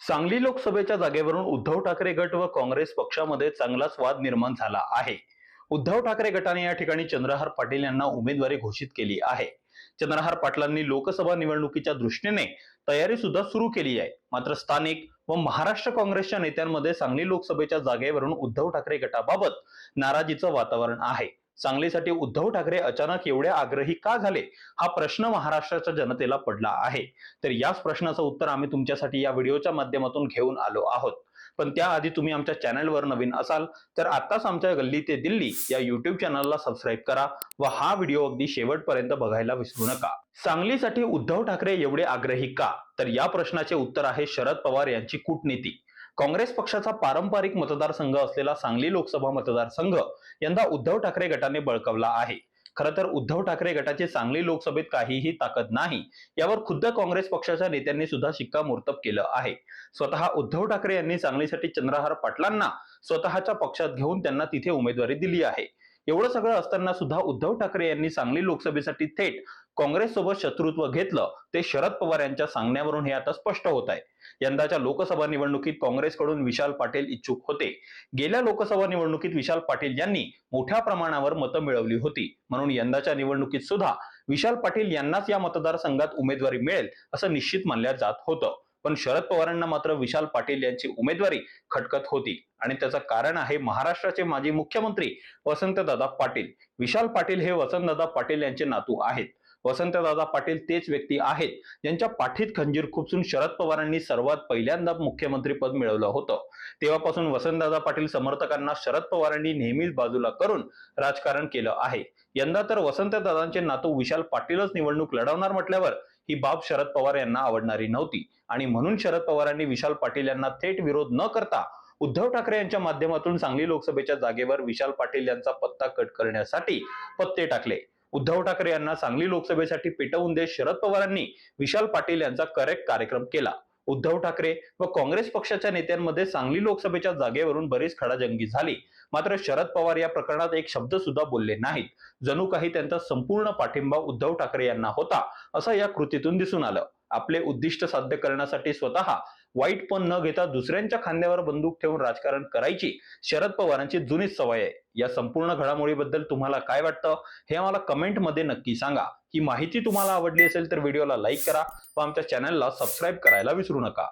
सांगली लोकसभेच्या जागेवरून उद्धव ठाकरे गट व काँग्रेस पक्षामध्ये चांगलाच वाद निर्माण झाला आहे. उद्धव ठाकरे गटाने या ठिकाणी चंद्रहार पाटील यांना उमेदवारी घोषित केली आहे. चंद्रहार पाटलांनी लोकसभा निवडणुकीच्या दृष्टीने तयारी सुद्धा सुरू केली आहे. मात्र स्थानिक व महाराष्ट्र काँग्रेसच्या नेत्यांमध्ये सांगली लोकसभेच्या जागेवरून उद्धव ठाकरे गटाबाबत नाराजीचं वातावरण आहे. सांगलीसाठी उद्धव ठाकरे अचानक एवढे आग्रही का झाले? हा प्रश्न महाराष्ट्राच्या जनतेला पडला आहे. तर याच प्रश्नाचं उत्तर आम्ही तुमच्यासाठी या व्हिडिओच्या माध्यमातून घेऊन आलो आहोत. पण त्याआधी तुम्ही आमच्या चॅनलवर नवीन असाल तर आताच आमच्या गल्ली ते दिल्ली या युट्यूब चॅनलला सबस्क्राईब करा व हा व्हिडिओ अगदी शेवटपर्यंत बघायला विसरू नका. सांगलीसाठी उद्धव ठाकरे एवढे आग्रही का? तर या प्रश्नाचे उत्तर आहे शरद पवार यांची कूटनीती. काँग्रेस पक्षाचा पारंपरिक मतदारसंघ असलेला सांगली लोकसभा मतदारसंघ यंदा उद्धव ठाकरे गटाने बळकवला आहे. खरं तर उद्धव ठाकरे गटाची सांगली लोकसभेत काहीही ताकद नाही यावर खुद्द काँग्रेस पक्षाच्या नेत्यांनी सुद्धा शिक्कामोर्तब केलं आहे. स्वतः उद्धव ठाकरे यांनी सांगलीसाठी चंद्रहार पाटलांना स्वतःच्या पक्षात घेऊन त्यांना तिथे उमेदवारी दिली आहे. एवढं सगळं असताना सुद्धा उद्धव ठाकरे यांनी सांगली लोकसभेसाठी थेट काँग्रेस सोबत शत्रुत्व घेतलं. ते शरद पवार यांच्या सांगण्यावरून हे आता स्पष्ट होत आहे. यंदाच्या लोकसभा निवडणुकीत काँग्रेसकडून विशाल पाटील इच्छुक होते. गेल्या लोकसभा निवडणुकीत विशाल पाटील यांनी मोठ्या प्रमाणावर मतं मिळवली होती. म्हणून यंदाच्या निवडणुकीत सुद्धा विशाल पाटील यांनाच या मतदारसंघात उमेदवारी मिळेल असं निश्चित मानल्या जात होतं. पण शरद पवारांना मात्र विशाल पाटील यांची उमेदवारी खटकत होती. आणि त्याचं कारण आहे महाराष्ट्राचे माजी मुख्यमंत्री वसंतदादा पाटील. विशाल पाटील हे वसंतदादा पाटील यांचे नातू आहेत. वसंतदादा पाटील तेच व्यक्ती आहेत. ज्यांच्या पाठीत खंजीर खुपसून शरद पवारांनी सर्वात पहिल्यांदा मुख्यमंत्री पद मिळवलं होतं. तेव्हापासून वसंतदादा पाटील समर्थकांना शरद पवारांनी नेहमीच बाजूला करून राजकारण केलं आहे. यंदा तर वसंतदादांचे नातू विशाल पाटीलच निवडणूक लढवणार म्हटल्यावर ही बाब शरद पवार यांना आवडणारी नव्हती. आणि म्हणून शरद पवारांनी विशाल पाटील यांना थेट विरोध न करता उद्धव ठाकरे यांच्या माध्यमातून सांगली लोकसभेच्या जागेवर विशाल पाटील यांचा पत्ता कट करण्यासाठी पत्ते टाकले. उद्धव ठाकरे यांना सांगली लोकसभेसाठी पेटवून देत शरद पवारांनी विशाल पाटील यांचा करेक्ट कार्यक्रम केला. उद्धव ठाकरे व काँग्रेस पक्षाच्या नेत्यांमध्ये सांगली लोकसभेच्या जागेवरून बरीच खडाजंगी झाली. मात्र शरद पवार या प्रकरणात एक शब्द सुद्धा बोलले नाहीत. जणू काही त्यांचा संपूर्ण पाठिंबा उद्धव ठाकरे यांना होता असं या कृतीतून दिसून आलं. आपले उद्दिष्ट साध्य करण्यासाठी स्वतः वाईट पण न घेता दुसऱ्यांच्या खांद्यावर बंदूक ठेवून राजकारण करायची. शरद पवारांची जुनीच सवय आहे. या संपूर्ण घडामोडीबद्दल तुम्हाला काय वाटतं? हे आम्हाला कमेंटमध्ये नक्की सांगा. ही माहिती तुम्हाला आवडली असेल तर व्हिडिओला लाईक करा व आमच्या चॅनलला सबस्क्राईब करायला विसरू नका.